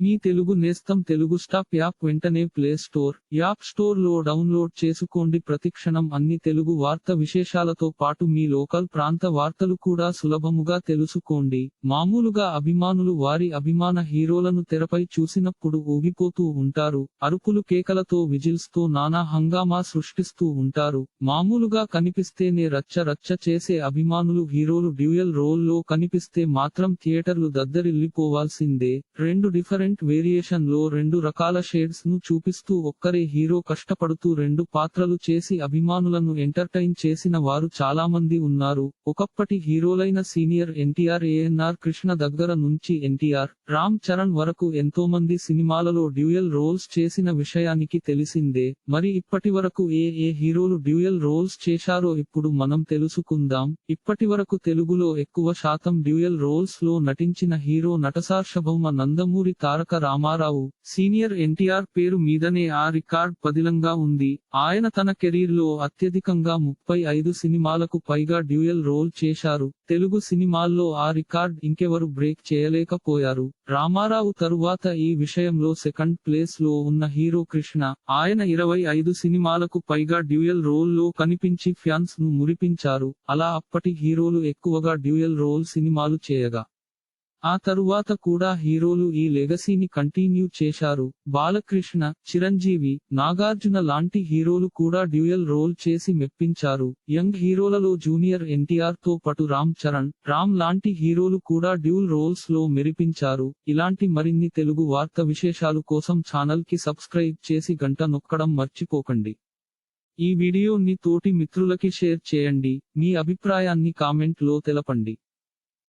మీ తెలుగు నేస్తం Telugu stop app వెంటనే play store app స్టోర్లో డౌన్లోడ్ చేసుకోండి. ప్రతిక్షణం అన్ని తెలుగు వార్త విశేషాలతో పాటు మీ లోకల్ ప్రాంత వార్తలు కూడా సులభముగా తెలుసుకోండి. మామూలుగా అభిమానులు వారి అభిమాన హీరోలను తెరపై చూసినప్పుడు ఊగిపోతూ ఉంటారు అరుపులు కేకలతో విజిల్స్తో నానా హంగామా సృష్టిస్తూ ఉంటారు. మామూలుగా కనిపిస్తేనే రచ్చ రచ్చ చేసే అభిమానులు హీరోలు డ్యూయల్ రోల్లో కనిపిస్తే మాత్రం థియేటర్లు దద్దరిల్లిపోవాల్సిందే. రెండు డిఫరెంట్ వేరియేషన్లో రెండు రకాల షేడ్స్ను చూపిస్తూ ఒక్కరే హీరో కష్టపడుతూ రెండు పాత్రలు చేసి అభిమానులను ఎంటర్టైన్ చేసిన వారు చాలా మంది ఉన్నారు. ఒకప్పటి హీరోలైన సీనియర్ ఎన్టీఆర్ ఏఎన్ఆర్ కృష్ణ దగ్గర నుంచి ఎన్టీఆర్ రామ్ చరణ్ వరకు ఎంతో మంది సినిమాలలో డ్యూయల్ రోల్స్ చేసిన విషయానికి తెలిసిందే. మరి ఇప్పటి వరకు ఏ ఏ హీరోలు డ్యూయల్ రోల్స్ చేశారో ఇప్పుడు మనం తెలుసుకుందాం. ఇప్పటి వరకు తెలుగులో ఎక్కువ శాతం డ్యూయల్ రోల్స్లో నటించిన హీరో నటసార్షభౌమ నందమూరి తారక రామారావు సీనియర్ ఎన్టీఆర్ పేరు మీదనే ఆ రికార్డ్ పదిలంగా ఉంది. ఆయన తన కెరీర్లో అత్యధికంగా ముప్పై ఐదు సినిమాలకు పైగా డ్యూయల్ రోల్ చేశారు. తెలుగు సినిమాల్లో ఆ రికార్డ్ ఇంకెవరు బ్రేక్ చేయలేకపోయారు. రామారావు తరువాత ఈ విషయంలో సెకండ్ ప్లేస్లో ఉన్న హీరో కృష్ణ ఆయన ఇరవై ఐదు సినిమాలకు పైగా డ్యూయల్ రోల్లో కనిపించి ఫ్యాన్స్ను మురిపించారు. అలా అప్పటి హీరోలు ఎక్కువగా డ్యూయల్ రోల్ సినిమాలు చేయగా ఆ తరువాత కూడా హీరోలు ఈ లెగసీని కంటిన్యూ చేశారు. బాలకృష్ణ చిరంజీవి నాగార్జున లాంటి హీరోలు కూడా డ్యూయల్ రోల్ చేసి మెప్పించారు. యంగ్ హీరోలలో జూనియర్ ఎన్టీఆర్తో పాటు రామ్ చరణ్ రామ్ లాంటి హీరోలు కూడా డ్యూల్ రోల్స్లో మెరిపించారు. ఇలాంటి మరిన్ని తెలుగు వార్త విశేషాలు కోసం ఛానల్కి సబ్స్క్రైబ్ చేసి గంట నొక్కడం మర్చిపోకండి. ఈ వీడియోని తోటి మిత్రులకి షేర్ చేయండి. మీ అభిప్రాయాన్ని కామెంట్లో తెలపండి.